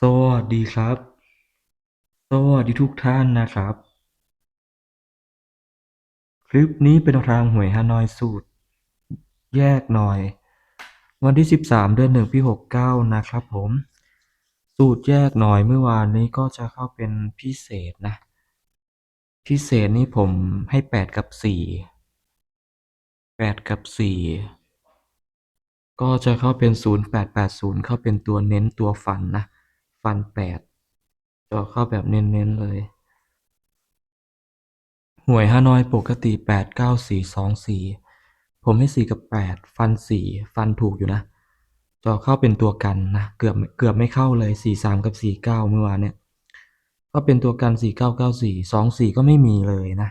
สวัสดีครับ สวัสดีทุกท่านนะครับ คลิปนี้เป็นทางหวยฮานอยสูตร แยกหน่อย วันที่ 13 เดือน1ปี69 นะครับผม สูตรแยกหน่อยเมื่อวานนี้ก็จะเข้าเป็นพิเศษนะ พิเศษนี่ผมให้ 8 กับ 4 8 กับ 4ก็จะเข้าเป็น 0880 เข้าเป็นตัวเน้นตัวฟันนะ ฟัน8จะเข้าแบบเน้นๆเลย หวยฮานอยปกติ8 9 4 2 4ผมให้4กับ8ฟัน4ฟันถูกอยู่นะจะเข้าเป็นตัวกันนะเกือบเกือบไม่เข้าเลย 4 3 กับ 4 9 เมื่อวานเนี่ยก็เป็นตัวกัน 4 9 9 4 2 4 ก็ไม่มีเลยนะ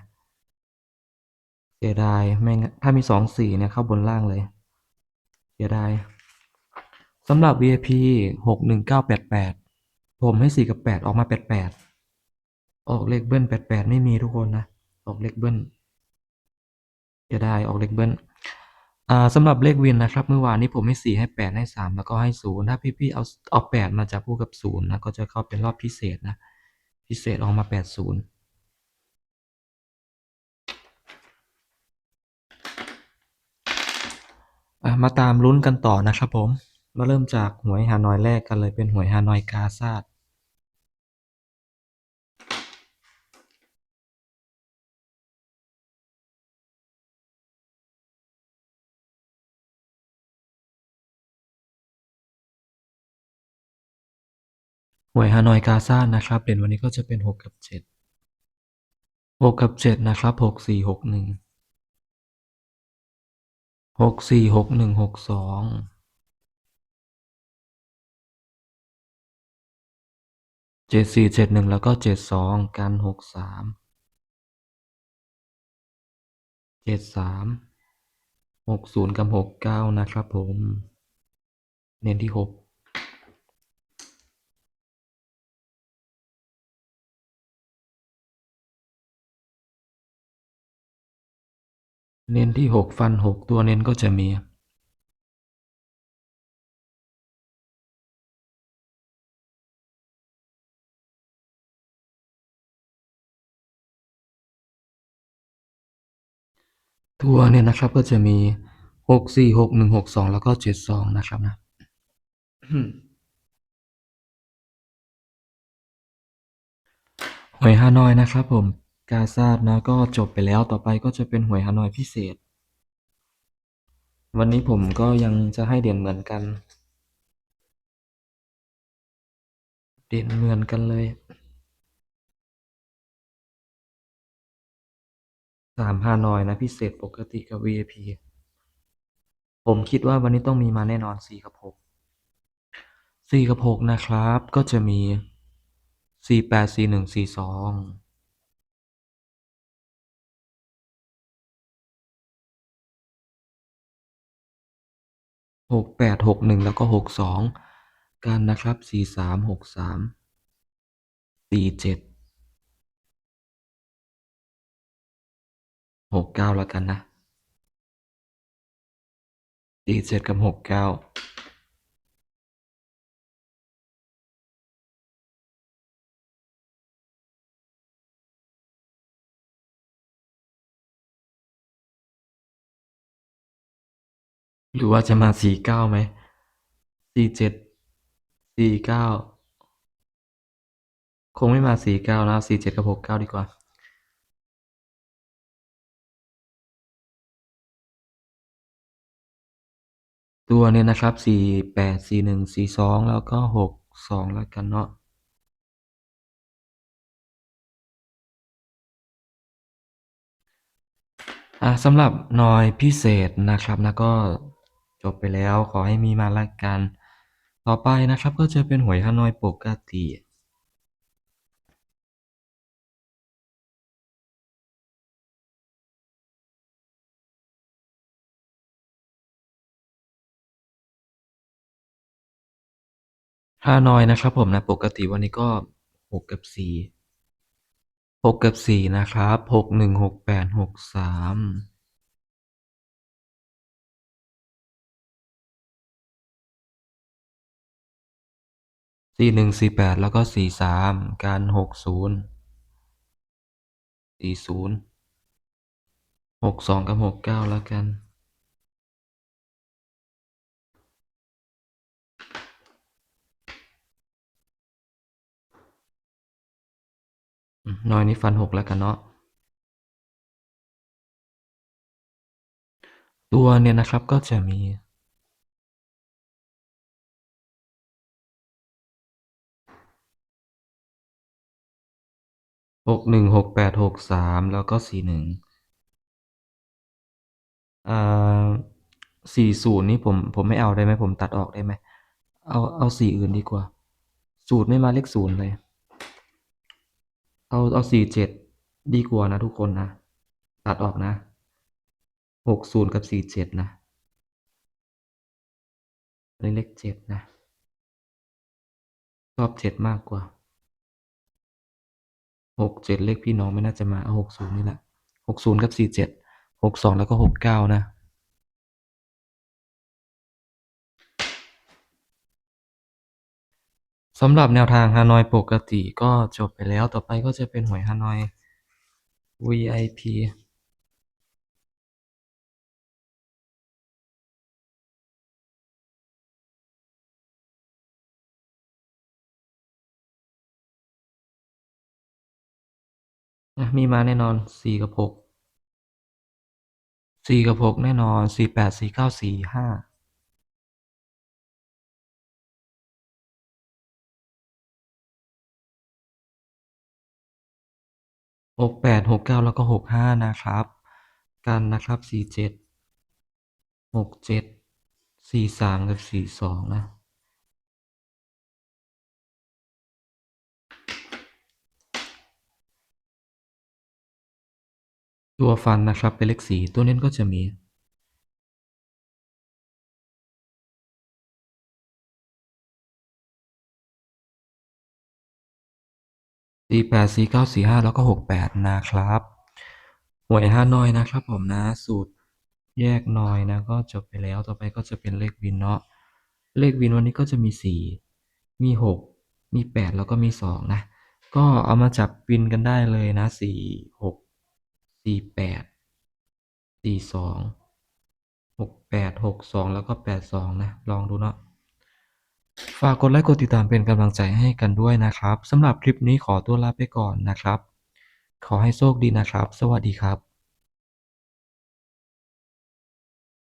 เสียดายไม่ถ้ามี 2 4 เนี่ยเข้าบนล่างเลยเสียดายสำหรับ VIP 61988 ผมให้4กับ8ออกมา88ออกเลขเบิ้ล88ไม่มีทุกคนนะ ออกเลขเบิ้ลเสียดายออกเลขเบิ้ลอ่าสำหรับเลขวินนะครับ เมื่อวานนี้ผมให้4ให้8ให้3แล้วก็ให้0ถ้าพี่ๆเอาเอา8มาจับคู่กับ0นะก็จะเข้าเป็นรอบพิเศษนะ พิเศษออกมา80อะมาตามลุ้นกันต่อนะครับผม มาเริ่มจากหวยฮานอยแรกกันเลยเป็นหวยฮานอยกาซาด หวยฮานอยกาซ่านะครับเด่นวันนี้ก็จะเป็น 6 กับ 7 6 กับ 7 นะครับ 6 4 6 1 6 4 6 1 6 2นึ่งแล้วก็เจ็ดสองกัจ็ดสามหกศูนย์กับหกเก้านะครับผม เน้นที่หก เน้นที่หกฟันหกตัวเน้นก็จะมีตัวเนี่ยนะครับก็จะมีหกสี่หกหนึ่งหกสองแล้วก็เจ็ดสองนะครับนะหวยฮานอยนะครับผม กาซาดนะก็จบไปแล้วต่อไปก็จะเป็นหวยฮานอยพิเศษ วันนี้ผมก็ยังจะให้เด่นเหมือนกัน เด่นเหมือนกันเลยสามฮานอยนะพิเศษปกติกับ VIP ผมคิดว่าวันนี้ต้องมีมาแน่นอนสี่กับหกสี่กับหกนะครับ ก็จะมีสี่แปดสี่หนึ่งสี่สอง หกแปดหกหนึ่งแล้วก็หกสองกันนะครับสี่สามหกสามสี่เจ็ดหกเก้าแล้วกันนะสี่เจ็ดกับหกเก้า หรือว่าจะมาสี่เก้าไหมสี่เจ็ดสี่เก้าคงไม่มาสี่เก้าแล้วสี่เจ็ดกับหกเก้าดีกว่าตัวเนี่ยนะครับสี่แปดสี่หนึ่งสี่สองแล้วก็หกสองแล้วกันเนาะอ่าสำหรับนอยพิเศษนะครับนะก็ จบไปแล้วขอให้มีมาละกัน ต่อไปนะครับก็จะเป็นหวยฮานอยปกติฮานอยนะครับผมนะปกติวันนี้ก็หกกับสี่หกกับสี่นะครับหกหนึ่งหกแปดหกสาม สี่หนึ่งสี่แปดแล้วก็สี่สามการหกศูนย์สี่ศูนย์หกสองกับหกเก้าแล้วกัน น้อยนี้ฟันหกแล้วกันเนาะตัวเนี่ยนะครับก็จะมี หกหนึ่งหกแปดหกสามแล้วก็สี่หนึ่งอ่าสี่ศูนย์นี่ผมผมไม่เอาได้ไหมผมตัดออกได้ไหมเอาเอาสี่อื่นดีกว่า สูตรไม่มาเลขศูนย์เลย เอาเอาสี่เจ็ดดีกว่านะทุกคนนะ ตัดออกนะหกศูนย์กับสี่เจ็ดนะเลขเลขเจ็ดนะ ชอบเจ็ดมากกว่า หกเจ็ดเลขพี่น้องไม่น่าจะมาเอาหกศูนย์นี่แหละหกศูนย์กับสี่เจ็ดหกสองแล้วก็หกเก้านะ สำหรับแนวทางฮานอยปกติก็จบไปแล้วต่อไปก็จะเป็นหวยฮานอย VIP นะมีมาแน่นอนสี่กับหกสี่กับหกแน่นอนสี่แปดสี่เก้าสี่ห้าหกแปดหกเก้าแล้วก็หกห้านะครับ กันนะครับสี่เจ็ดหกเจ็ดสี่สามกับสี่สองนะ ตัวฟันนะครับเป็นเลขสี่ตัวเน้นก็จะมีสี่แปดสี่เก้าสี่ห้าแล้วก็หกแปดนะครับหวยห้าน้อยนะครับผมนะสูตรแยกน้อยนะก็จบไปแล้วต่อไปก็จะเป็นเลขวินเนาะเลขวินวันนี้ก็จะมีสี่มีหกมีแปดแล้วก็มีสองนะ ก็เอามาจับวินกันได้เลยนะสี่หก สี่แปดสี่สองหกแปดหกสองแล้วก็แปดสองนะ ลองดูเนาะฝากกดไลค์กดติดตามเป็นกำลังใจให้กันด้วยนะครับสำหรับคลิปนี้ขอตัวลาไปก่อนนะครับ ขอให้โชคดีนะครับ สวัสดีครับ